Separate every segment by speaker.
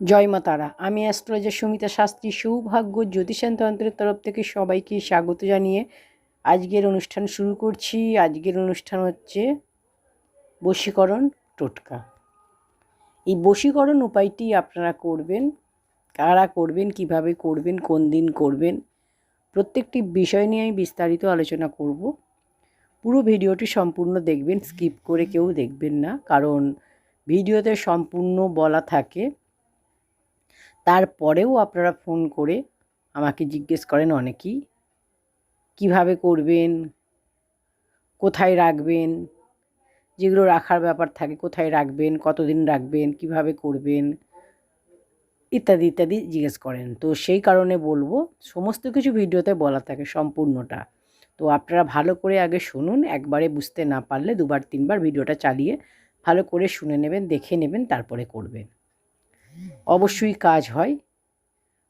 Speaker 1: জয় মা তারা। আমি অ্যাস্ট্রোলজার সুমিতা শাস্ত্রী, সৌভাগ্য জ্যোতিষান তন্ত্রের তরফ থেকে সবাইকে স্বাগত জানিয়ে আজকের অনুষ্ঠান শুরু করছি। আজকের অনুষ্ঠান হচ্ছে বশীকরণ টোটকা। এই বশীকরণ উপায়টি আপনারা করবেন, কারা করবেন, কীভাবে করবেন, কোন দিন করবেন, প্রত্যেকটি বিষয় নিয়ে আমি বিস্তারিত আলোচনা করব। পুরো ভিডিওটি সম্পূর্ণ দেখবেন, স্কিপ করে কেউ দেখবেন না, কারণ ভিডিওতে সম্পূর্ণ বলা থাকে। তারপরেও আপনারা ফোন করে আমাকে জিজ্ঞেস করেন অনেকেই, কীভাবে করবেন? কোথায় রাখবেন? যেগুলো রাখার ব্যাপার থাকে, কোথায় রাখবেন? কতদিন রাখবেন? কীভাবে করবেন? ইত্যাদি ইত্যাদি জিজ্ঞেস করেন। তো সেই কারণে বলব, সমস্ত কিছু ভিডিওতে বলা থাকে সম্পূর্ণটা। তো আপনারা ভালো করে আগে শুনুন, একবারে বুঝতে না পারলে দুবার, তিনবার ভিডিওটা চালিয়ে ভালো করে শুনে নেবেন, দেখে নেবেন, তারপরে করবেন। অবশ্যই কাজ হয়।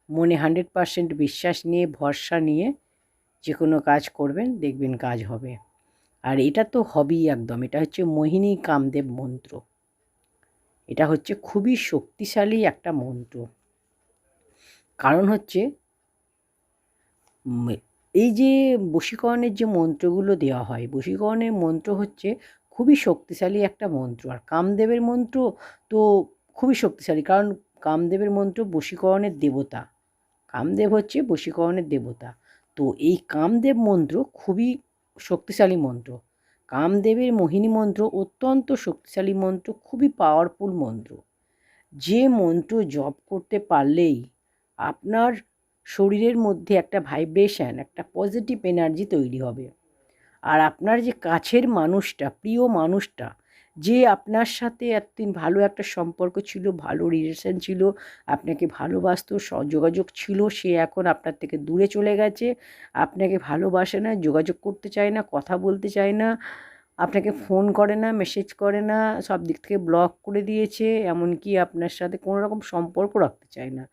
Speaker 1: মনে হান্ড্রেড পারসেন্ট বিশ্বাস নিয়ে, ভরসা নিয়ে যে কোনো কাজ করবেন, দেখবেন কাজ হবে। আর এটা তো হবেই একদম। এটা হচ্ছে মোহিনী কামদেব মন্ত্র। এটা হচ্ছে খুবই শক্তিশালী একটা মন্ত্র। কারণ হচ্ছে এই যে বশীকরণের যে মন্ত্রগুলো দেওয়া হয়, বশীকরণের মন্ত্র হচ্ছে খুবই শক্তিশালী একটা মন্ত্র। আর কামদেবের মন্ত্র তো খুবই শক্তিশালী। কারণ কামদেবের মন্ত্র বশীকরণের দেবতা। কামদেব হচ্ছে বশীকরণের দেবতা। তো এই কামদেব মন্ত্র খুবই শক্তিশালী মন্ত্র। কামদেবের মোহিনী মন্ত্র অত্যন্ত শক্তিশালী মন্ত্র, খুবই পাওয়ারফুল মন্ত্র। যে মন্ত্র জপ করতে পারলেই আপনার শরীরের মধ্যে একটা ভাইব্রেশন একটা পজিটিভ এনার্জি তৈরি হবে। আর আপনার যে কাছের মানুষটা, প্রিয় মানুষটা যে আপনার সাথে এতদিন ভালো একটা সম্পর্ক ছিল, ভালো রিলেশন ছিল, আপনাকে ভালোবাসত যোগাযোগ ছিল, সে এখন আপনার থেকে দূরে চলে গেছে, আপনাকে ভালোবাসে না, যোগাযোগ করতে চায় না, কথা বলতে চায় না, আপনাকে ফোন করে না মেসেজ করে না, সব দিক থেকে ব্লক করে দিয়েছে, এমনকি আপনার সাথে কোনো রকম সম্পর্ক রাখতে চায় না।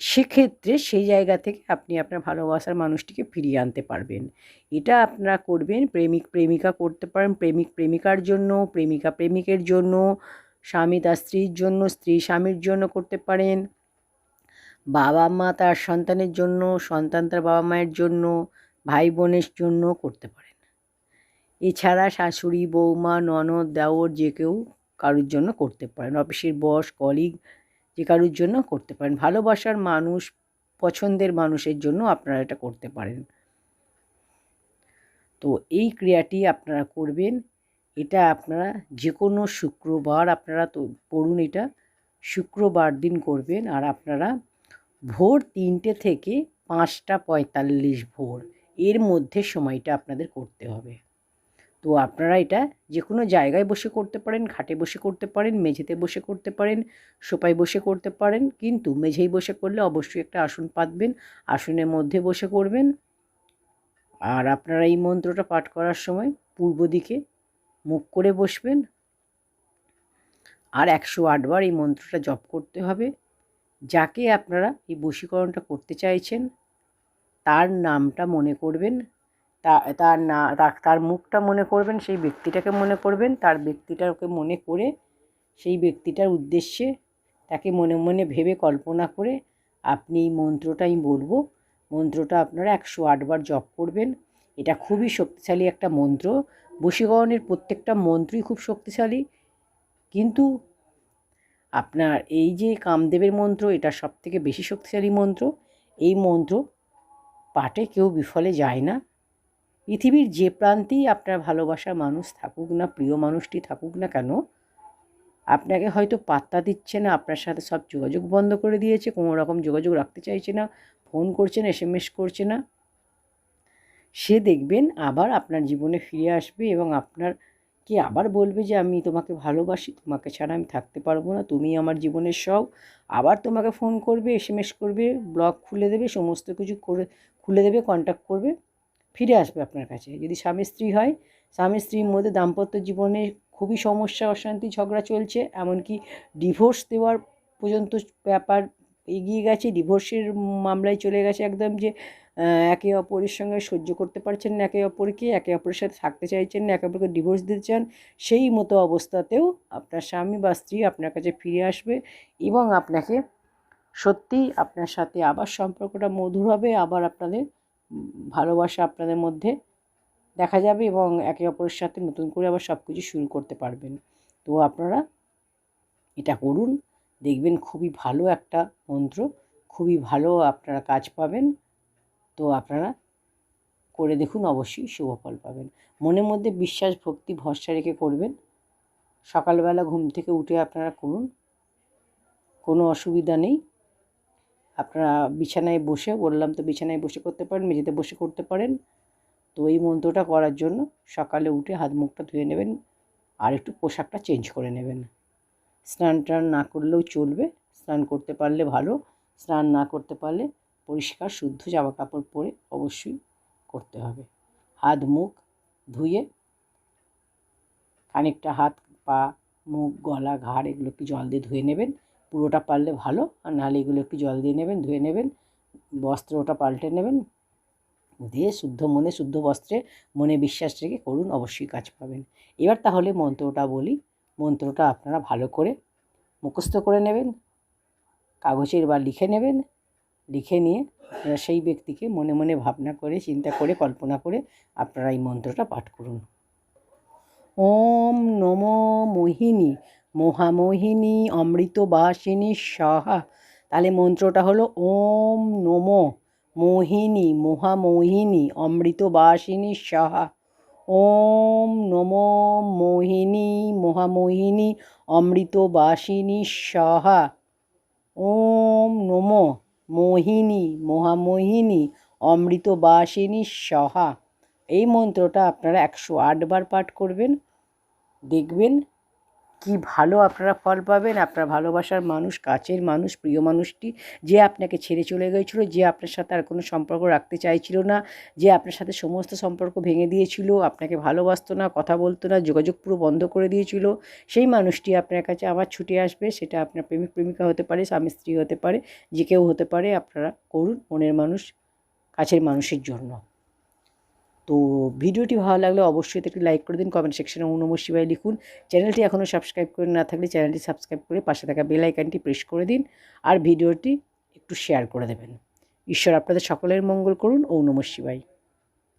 Speaker 1: সেক্ষেত্রে সেই জায়গা থেকে আপনি আপনার ভালোবাসার মানুষটিকে ফিরিয়ে আনতে পারবেন। এটা আপনারা করবেন, প্রেমিক, প্রেমিকা করতে পারেন, প্রেমিক, প্রেমিকার জন্য, প্রেমিকা, প্রেমিকের জন্য, স্বামী তার স্ত্রীর জন্য, স্ত্রী স্বামীর জন্য করতে পারেন, বাবা মা তার সন্তানের জন্য, সন্তান তার বাবা মায়ের জন্য, ভাই বোনের জন্য করতে পারেন। এছাড়া শাশুড়ি, বৌমা, ননদ, দেওর যে কেউ কারোর জন্য করতে পারেন। অফিসের বস কলিগ যে কারোর জন্য করতে পারেন। ভালোবাসার মানুষ, পছন্দের মানুষের জন্য আপনারা এটা করতে পারেন। তো এই ক্রিয়াটি আপনারা করবেন। এটা আপনারা যে কোনো শুক্রবার আপনারা তো পড়ুন এটা, শুক্রবার দিন করবেন আর আপনারা ভোর তিনটে থেকে পাঁচটা পঁয়তাল্লিশ ভোর এর মধ্যে সময়টা আপনাদের করতে হবে। তো আপনারা এটা যে কোনো জায়গায় বসে করতে পারেন খাটে বসে করতে পারেন, মেঝেতে বসে করতে পারেন, সোপায় বসে করতে পারেন, কিন্তু মেঝেই বসে করলে অবশ্যই একটা আসন পাতবেন, আসনের মধ্যে বসে করবেন। আর আপনারা এই মন্ত্রটা পাঠ করার সময় পূর্ব দিকে মুখ করে বসবেন। আর একশো আটবার এই মন্ত্রটা জপ করতে হবে। যাকে আপনারা এই বশীকরণটা করতে চাইছেন, তার নামটা মনে করবেন। তা, তার না তার মুখটা মনে করবেন, সেই ব্যক্তিটাকে মনে করবেন, তার ব্যক্তিটাকে মনে করে, সেই ব্যক্তিটার উদ্দেশ্যে তাকে মনে মনে ভেবে কল্পনা করে আপনি এই মন্ত্রটা আমি বলব। মন্ত্রটা আপনারা একশো আটবার জপ করবেন। এটা খুবই শক্তিশালী একটা মন্ত্র। বশীকরণের প্রত্যেকটা মন্ত্রই খুব শক্তিশালী। কিন্তু আপনার এই যে কামদেবের মন্ত্র, এটা সব থেকে বেশি শক্তিশালী মন্ত্র। এই মন্ত্র পাঠে কেউ বিফলে যায় না। পৃথিবীর যে প্রান্তেই আপনার ভালোবাসার মানুষ থাকুক না, প্রিয় মানুষটি থাকুক না কেন, আপনাকে হয়তো পাত্তা দিচ্ছে না, আপনার সাথে সব যোগাযোগ বন্ধ করে দিয়েছে, কোনো রকম যোগাযোগ রাখতে চাইছে না, ফোন করছে না, এস করছে না। সে দেখবেন আবার আপনার জীবনে ফিরে আসবে এবং আপনার কি আবার বলবে যে, আমি তোমাকে ভালোবাসি, তোমাকে ছাড়া আমি থাকতে পারব না, তুমি আমার জীবনের সব। আবার তোমাকে ফোন করবে, এস করবে, ব্লগ খুলে দেবে, সমস্ত কিছু করে, খুলে দেবে কন্ট্যাক্ট করবে। ফিরে আসবে আপনার কাছে। যদি স্বামী স্ত্রী হয়, স্বামী স্ত্রীর মধ্যে দাম্পত্য জীবনে খুবই সমস্যা, অশান্তি, ঝগড়া চলছে, এমনকি ডিভোর্স দেওয়ার পর্যন্ত ব্যাপার এগিয়ে গেছে ডিভোর্সের মামলায় চলে গেছে একদম যে একে অপরের সঙ্গে সহ্য করতে পারছেন না, একে অপরকে, একে অপরের সাথে থাকতে চাইছেন না, একে অপরকে ডিভোর্স দিতে চান, সেই মতো অবস্থাতেও আপনার স্বামী বা স্ত্রী আপনার কাছে ফিরে আসবে এবং আপনাকে সত্যিই আপনার সাথে আবার সম্পর্কটা মধুর হবে, আবার আপনাদের ভালোবাসা আপনাদের মধ্যে দেখা যাবে এবং একে অপরের সাথে নতুন করে আবার সব কিছু শুরু করতে পারবেন। তো আপনারা এটা করুন, দেখবেন খুবই ভালো একটা মন্ত্র, খুবই ভালো আপনারা কাজ পাবেন। তো আপনারা করে দেখুন, অবশ্যই শুভ ফল পাবেন। মনের মধ্যে বিশ্বাস, ভক্তি, ভরসা রেখে করবেন। সকালবেলা ঘুম থেকে উঠে আপনারা করুন, কোনো অসুবিধা নেই। আপনারা বিছানায় বসে, বললাম তো বিছানায় বসে করতে পারেন, মেঝেতে বসে করতে পারেন। তো এই মন্ত্রটা করার জন্য সকালে উঠে হাত মুখটা ধুয়ে নেবেন আর একটু পোশাকটা চেঞ্জ করে নেবেন। স্নান টান না করলেও চলবে, স্নান করতে পারলে ভালো, স্নান না করতে পারলে পরিষ্কার, শুদ্ধ জামা কাপড় পরে অবশ্যই করতে হবে। হাত, মুখ ধুয়ে খানিকটা হাত, পা, মুখ, গলা, ঘাড় এগুলো একটু জল দিয়ে ধুয়ে নেবেন। পুরোটা পারলে ভালো, আর নাহলে এগুলো একটু জল দিয়ে নেবেন, ধুয়ে নেবেন বস্ত্রটা পাল্টে নেবেন। দিয়ে শুদ্ধ মনে, শুদ্ধ বস্ত্রে মনে বিশ্বাস রেখে করুন, অবশ্যই কাজ পাবেন। এবার তাহলে মন্ত্রটা বলি। মন্ত্রটা আপনারা ভালো করে মুখস্থ করে নেবেন, কাগজের বা লিখে নেবেন, লিখে নিয়ে আপনারা সেই ব্যক্তিকে মনে মনে ভাবনা করে, চিন্তা করে, কল্পনা করে আপনারা এই মন্ত্রটা পাঠ করুন। ওম নম মোহিনী। মহামোহিনী অমৃতবাসিনী সাহা। তাহলে মন্ত্রটা হলো ওম নম মোহিনী মহামোহিনী অমৃতবাসিনী সাহা। ওম নম মোহিনী মহামোহিনী অমৃতবাসিনী সাহা। ওম নম মোহিনী মহামোহিনী অমৃতবাসিনী সাহা। এই মন্ত্রটা আপনারা একশো আটবার পাঠ করবেন, দেখবেন কি ভালো আপনারা ফল পাবেন, আপনার ভালোবাসার মানুষ, কাছের মানুষ, প্রিয় মানুষটি যে আপনাকে ছেড়ে চলে গিয়েছিল, যে আপনার সাথে আর কোনো সম্পর্ক রাখতে চাইছিল না, যে আপনার সাথে সমস্ত সম্পর্ক ভেঙে দিয়েছিল, আপনাকে ভালোবাসতো না, কথা বলতো না, যোগাযোগ পুরো বন্ধ করে দিয়েছিল, সেই মানুষটি আপনার কাছে আবার ছুটে আসবে, সেটা আপনার প্রেমিক, প্রেমিকা হতে পারে, স্বামী, স্ত্রী হতে পারে, যে কেউ হতে পারে, আপনারা করুন, মনের মানুষ, কাছের মানুষের জন্য। তো ভিডিওটি ভালো লাগলে অবশ্যই একটি লাইক করে দিন কমেন্ট সেকশনে ওম নমঃ শিবায় লিখুন। চ্যানেলটি এখনও সাবস্ক্রাইব করে না থাকলে চ্যানেলটি সাবস্ক্রাইব করে পাশে থাকা বেল আইকনটি প্রেস করে দিন আর ভিডিওটি একটু শেয়ার করে দেবেন। ঈশ্বর আপনাদের সকলের মঙ্গল করুন ও নমঃ